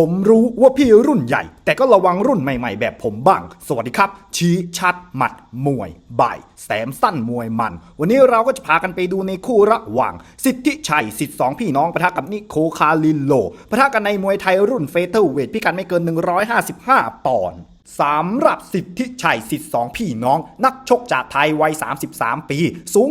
ผมรู้ว่าพี่รุ่นใหญ่ แต่ก็ระวังรุ่นใหม่ๆ แบบผมบ้าง สวัสดีครับ ชี้ชัด หมัด มวย บ่าย แสมสั้นมวยมัน วันนี้เราก็จะพากันไปดูในคู่ระหว่าง สิทธิชัยสิทธิสองพี่น้องปะทะกับนิโคคาลินโลปะทะกันในมวยไทยรุ่นเฟเธอร์เวทพิกัดไม่เกิน 155 ปอนด์ สำหรับสิทธิชัยสิทธิสองพี่น้อง นักชกจากไทยวัย 33 ปี สูง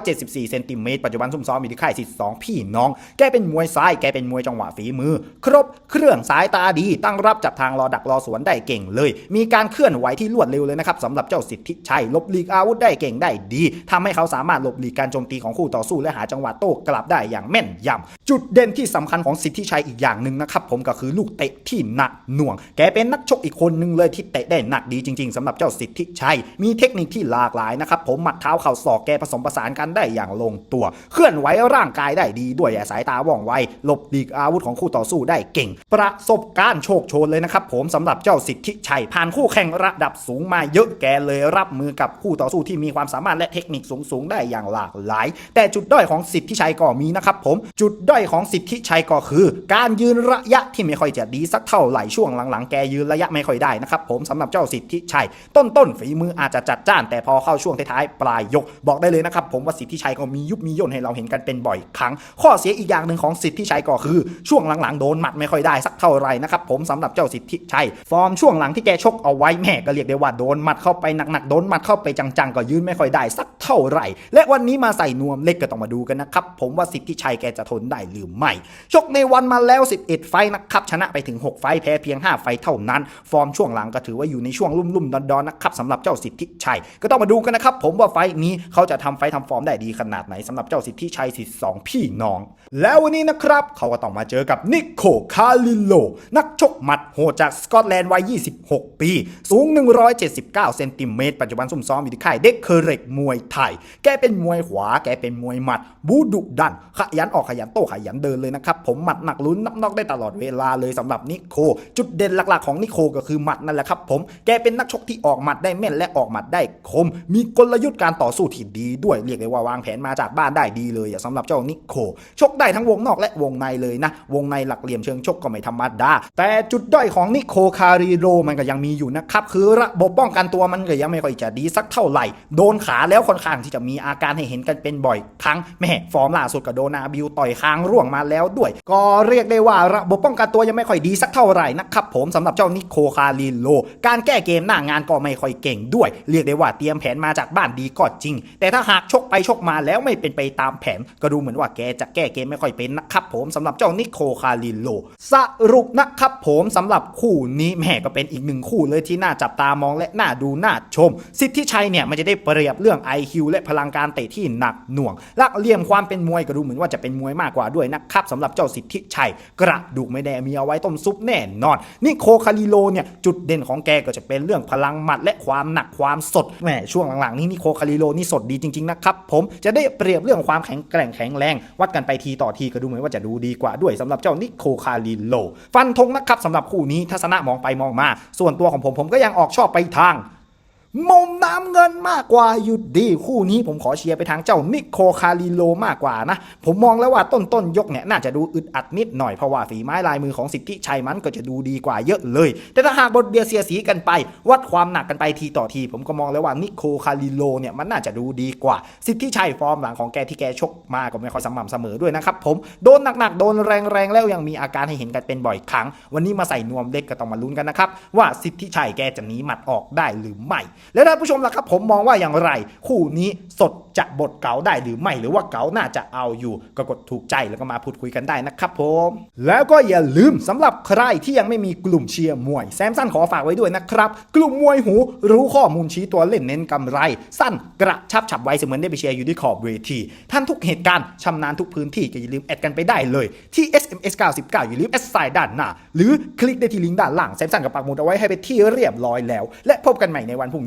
174 เซนติเมตรปัจจุบันซุ่มซ้อมอยู่ที่ค่ายสิทธิสองพี่น้อง แกเป็นมวยซ้ายแกเป็นมวยจังหวะฝีมือ ครบเครื่องสายตาดี ตั้งรับจับทางรอดักรอสวนได้เก่งเลย มีการเคลื่อนไหวที่รวดเร็วเลยนะครับสำหรับเจ้าสิทธิชัยลบหลีกอาวุธได้เก่งได้ดีทำให้เขาสามารถหลบหลีกการโจมตีของคู่ต่อสู้และหาจังหวะโต้กลับได้อย่างแม่นยำจุดเด่นที่สำคัญของสิทธิชัยอีกอย่างหนึ่งนะครับผมก็คือลูกเตะที่หนักหน่วง แกเป็นนักชกอีกคนหนึ่งเลยที่เตะได้หนักดีจริง ๆสำหรับเจ้าสิทธิชัย มีเทคนิคที่หลากหลายนะครับผมหมัดเท้าเข่าศอกแกผสมผสานกันได้อย่างลงตัว เคลื่อนไหวร่างกายได้ดีด้วยสายตาว่องไวหลบหลีกอาวุธของคู่ต่อสู้ได้เก่ง ประสบการณ์โชคโชนเลยนะครับผมสำหรับเจ้าสิทธิชัย ผ่านคู่แข่งระดับสูงมาเยอะแกเลยรับมือกับคู่ต่อสู้ที่มีความสามารถและเทคนิคสูงๆได้อย่างหลากหลาย แต่จุดด้อยของสิทธิชัยก็มีนะครับผมจุดด้อยของสิทธิชัยก็คือ การยืนระยะที่ไม่ค่อยจะดีสักเท่าไหร่ช่วงหลังๆ แกยืนระยะไม่ค่อยได้นะครับผมสำหรับเจ้าสิทธิชัย ต้นต้นๆฝีมืออาจจะจัดจ้าน แต่พอเข้าช่วงท้ายๆปลายยก บอกได้เลยนะครับผมว่าสิทธิชัยก็มียุบมีย่นให้เราเห็นกันเป็นบ่อยครั้ง ข้อเสียอีกอย่างหนึ่งของสิทธิชัยก็คือ ช่วงหลังๆโดนหมัดไม่ค่อยได้สักเท่าไหร่นะครับผมสำหรับเจ้าสิทธิชัย ฟอร์มช่วงหลังที่แกชกเอาไว้แม่ก็เรียกได้ว่าโดนหมัดเข้าไปหนักๆโดนหมัดเข้าไปจังๆก็ยืนไม่ค่อยได้สัก ท่าไหร่ และวันนี้มาใส่นวมเล็กก็ต้องมาดูกันนะครับ ผมว่าสิทธิชัยแกจะทนได้หรือไม่ ชกในวันมาแล้ว 11 ไฟนะครับ ชนะไปถึง 6 ไฟแพ้เพียง 5 ไฟเท่านั้น ฟอร์มช่วงหลังก็ถือว่าอยู่ในช่วงลุ่มๆดอนๆนะครับสำหรับเจ้าสิทธิชัย ก็ต้องมาดูกันนะครับ ผมว่าไฟนี้เขาจะทำไฟต์ทำฟอร์มได้ดีขนาดไหนสำหรับเจ้าสิทธิชัยสิทธิสองพี่น้อง แล้ววันนี้นะครับเขาก็ต้องมาเจอกับนิโคคาลิโลนักชกหมัดโหดจากสกอตแลนด์วัย 26 ปี สูง 179 เซนติเมตรปัจจุบันซุ่มซ้อมอยู่ที่ค่ายเด็กเคเรกมวยไทย แกเป็นมวยขวา แกเป็นมวยหมัด บูดุดัน ขยันออกขยันโต้ขยันเดินเลยนะครับ ผมหมัดหนักลุ้นนับนอกได้ตลอดเวลาเลยสำหรับนิโค จุดเด่นหลักๆของนิโคก็คือหมัดนั่นแหละครับผม แกเป็นนักชกที่ออกหมัดได้แม่นและออกหมัดได้คม มีกลยุทธ์การต่อสู้ที่ดีด้วย เรียกได้ว่าวางแผนมาจากบ้านได้ดีเลยอะสำหรับเจ้านิโค ชกได้ทั้งวงนอกและวงในเลยนะ วงในหลักเหลี่ยมเชิงชกก็ไม่ธรรมดา แต่จุดด้อยของนิโคคาริโรมันก็ยังมีอยู่นะครับ คือระบบป้องกันตัวมันก็ยังไม่ค่อยจะดีสักเท่าไหร่ โดนขาแล้วคนขางที่จะมีอาการให้เห็นกันเป็นบ่อยครั้งแม่ฟอร์มล่าสุดก็โดนาบิวต่อยค้างร่วงมาแล้วด้วย ก็เรียกได้ว่าระบบป้องกันตัวยังไม่ค่อยดีสักเท่าไหร่นะครับผมสำหรับเจ้านิโคคาริโรการแก้เกมหน้างานก็ไม่ค่อยเก่งด้วย เรียกได้ว่าเตรียมแผนมาจากบ้านดีก็จริง แต่ถ้าหากชกไปชกมาแล้วไม่เป็นไปตามแผน ก็ดูเหมือนว่าแกจะแก้เกมไม่ค่อยเป็นนะครับผมสำหรับเจ้านิโคคาริโล สรุปนะครับผมสำหรับคู่นี้แม่ก็เป็นอีกหนึ่งคู่เลยที่น่าจับตามองและน่าดูน่าชม สิทธิชัยเนี่ยมันจะได้เปรียบเรื่อง IQ และพลังการเตะที่หนักหน่วงหลักเหลี่ยมความเป็นมวยก็ดูเหมือนว่าจะเป็นมวยมากกว่าด้วยนะครับสำหรับเจ้าสิทธิชัยกระดูกไม่แดมีเอาไว้ต้มซุปแน่นอนนิโคคาริโลเนี่ยจุดเด่นของแกก็จะเป็นเรื่องพลังหมัดและความหนักความสดแหมช่วงหลังๆ นี้นิโคคาริโลนี่สดดีจริงๆนะครับผมจะได้เปรียบเรื่องความแข็งแกร่งแข็งแรง วัดกันไปทีต่อทีก็ดูเหมือนว่าจะดูดีกว่าด้วยสำหรับเจ้านิโคคาริโล ฟันธงนะครับสำหรับคู่นี้ทัศนะมองไปมองมา ส่วนตัวของผมผมก็ยังออกชอบไปทาง มุมน้ำเงินมากกว่าอยู่ดีคู่นี้ผมขอเชียร์ไปทางเจ้านิโคคาริโลมากกว่านะ ผมมองแล้วว่าต้นต้นยกเนี่ยน่าจะดูอึดอัดนิดหน่อยเพราะว่าฝีไม้ลายมือของสิทธิชัยมันก็จะดูดีกว่าเยอะเลย แต่ถ้าหากบทเบียเสียสีกันไป วัดความหนักกันไปทีต่อที ผมก็มองแล้วว่านิโคคาริโลเนี่ยมันน่าจะดูดีกว่า สิทธิชัยฟอร์มหลังของแกที่แกชกมาก็ไม่ค่อยสม่ำเสมอด้วยนะครับผมโดนหนักๆโดนแรงๆแล้วยังมีอาการให้เห็นกันเป็นบ่อยครั้ง วันนี้มาใส่นวมเล็กก็ต้องมาลุ้นกันนะครับว่าสิทธิชัยแกจะหนีหมัดออกได้หรือไม่แล้วท่านผู้ชมล่ะครับผมมองว่าอย่างไร คู่นี้สดจะบทเก๋าได้หรือไม่หรือว่าเก๋าน่าจะเอาอยู่ ก็กดถูกใจแล้วก็มาพูดคุยกันได้นะครับผม แล้วก็อย่าลืมสำหรับใครที่ยังไม่มีกลุ่มเชียร์มวยแซมสั้นขอฝากไว้ด้วยนะครับกลุ่มมวยหูรู้ข้อมูลชี้ตัวเล่นเน้นกำไร สั้นกระชับฉับไวเสมือนได้ไปเชียร์อยู่ที่ขอบเวทีท่านทุกเหตุการณ์ชำนาญทุกพื้นที่ก็อย่าลืมแอดกันไปได้เลย ที่ SMS 99อย่าลืมแอดไซน์ด้านหน้าหรือคลิกได้ที่ลิงก์ด้านล่างแซมสั้นกับปักหมุดเอาไว้ให้ไปที่เรียบร้อยแล้ว และพบกันใหม่ในวันพรุ่ง